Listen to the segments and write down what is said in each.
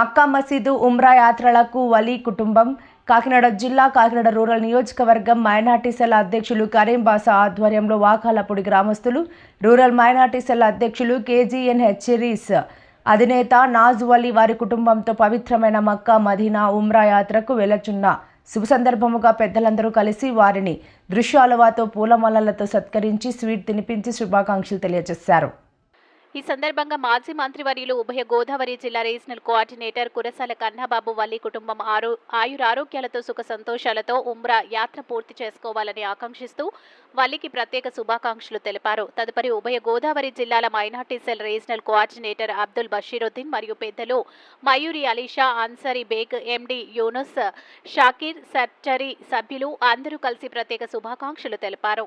మక్కా మసీదు ఉమ్రా యాత్రలకు వలీ కుటుంబం. కాకినాడ జిల్లా కాకినాడ రూరల్ నియోజకవర్గం మైనార్టీ సెల్ అధ్యక్షులు కరీం బాసా ఆధ్వర్యంలో వాకాలపూడి గ్రామస్తులు రూరల్ మైనార్టీ సెల్ అధ్యక్షులు కేజీఎన్ హెచ్చరీస్ అధినేత నాజ్ వలీ వారి కుటుంబంతో పవిత్రమైన మక్కా మదీనా ఉమ్రా యాత్రకు వెళ్ళచున్న శుభ సందర్భముగా పెద్దలందరూ కలిసి వారిని దృశ్యాలవాతో పూలమాలలతో సత్కరించి స్వీట్ తినిపించి శుభాకాంక్షలు తెలియజేశారు. ఈ సందర్భంగా మాజీ మంత్రివర్యులు ఉభయ గోదావరి జిల్లా రీజనల్ కోఆర్డినేటర్ కురసాల కన్నాబాబు వల్లి కుటుంబం ఆరో ఆయురారోగ్యాలతో సుఖ సంతోషాలతో ఉమ్రా యాత్ర పూర్తి చేసుకోవాలని ఆకాంక్షిస్తూ వల్లికి ప్రత్యేక శుభాకాంక్షలు తెలిపారు. తదుపరి ఉభయ గోదావరి జిల్లాల minority cell regional coordinator Abdul Bashiruddin మరియు పెద్దలు మయూరి అలీషా అన్సరీ బేగ్ ఎండి యూనుస్ షాకీర్ సర్చరీ సభ్యులు అందరూ కలిసి ప్రత్యేక శుభాకాంక్షలు తెలిపారు.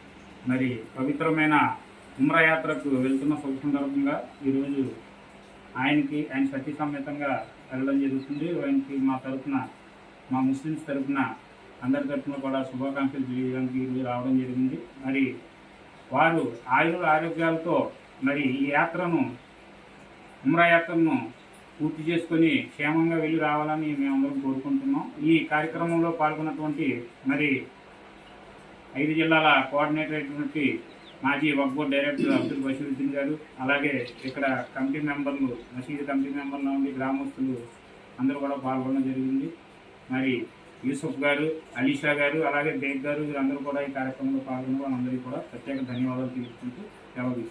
మరి పవిత్రమైన ఉమ్రా యాత్రకు వెళ్తున్న శుభ సందర్భంగా ఈరోజు ఆయనకి ఆయన సతీ సమేతంగా వెళ్ళడం జరుగుతుంది. ఆయనకి మా తరఫున మా ముస్లిమ్స్ తరఫున అందరి తరఫున కూడా శుభాకాంక్షలు తెలియడానికి ఈరోజు రావడం జరిగింది. మరి వారు ఆయుర ఆరోగ్యాలతో మరి ఈ యాత్రను ఉమ్రా యాత్రను పూర్తి చేసుకొని క్షేమంగా వెళ్ళి రావాలని మేమందరం కోరుకుంటున్నాం. ఈ కార్యక్రమంలో పాల్గొన్నటువంటి మరి ఐదు జిల్లాల కోఆర్డినేటర్ అయినటువంటి మాజీ వక్ బోర్డ్ డైరెక్టర్ అబ్దుల్ బషీరుద్దీన్ గారు అలాగే ఇక్కడ కమిటీ మెంబర్లు మసీదు కమిటీ మెంబర్ల నుండి గ్రామస్తులు అందరూ కూడా పాల్గొనడం జరిగింది. మరి యూసుఫ్ గారు అలీషా గారు అలాగే బేగ్ గారు వీరందరూ కూడా ఈ కార్యక్రమంలో పాల్గొన్న వాళ్ళందరికీ కూడా ప్రత్యేక ధన్యవాదాలు తెలుపుకుంటూ సెలవు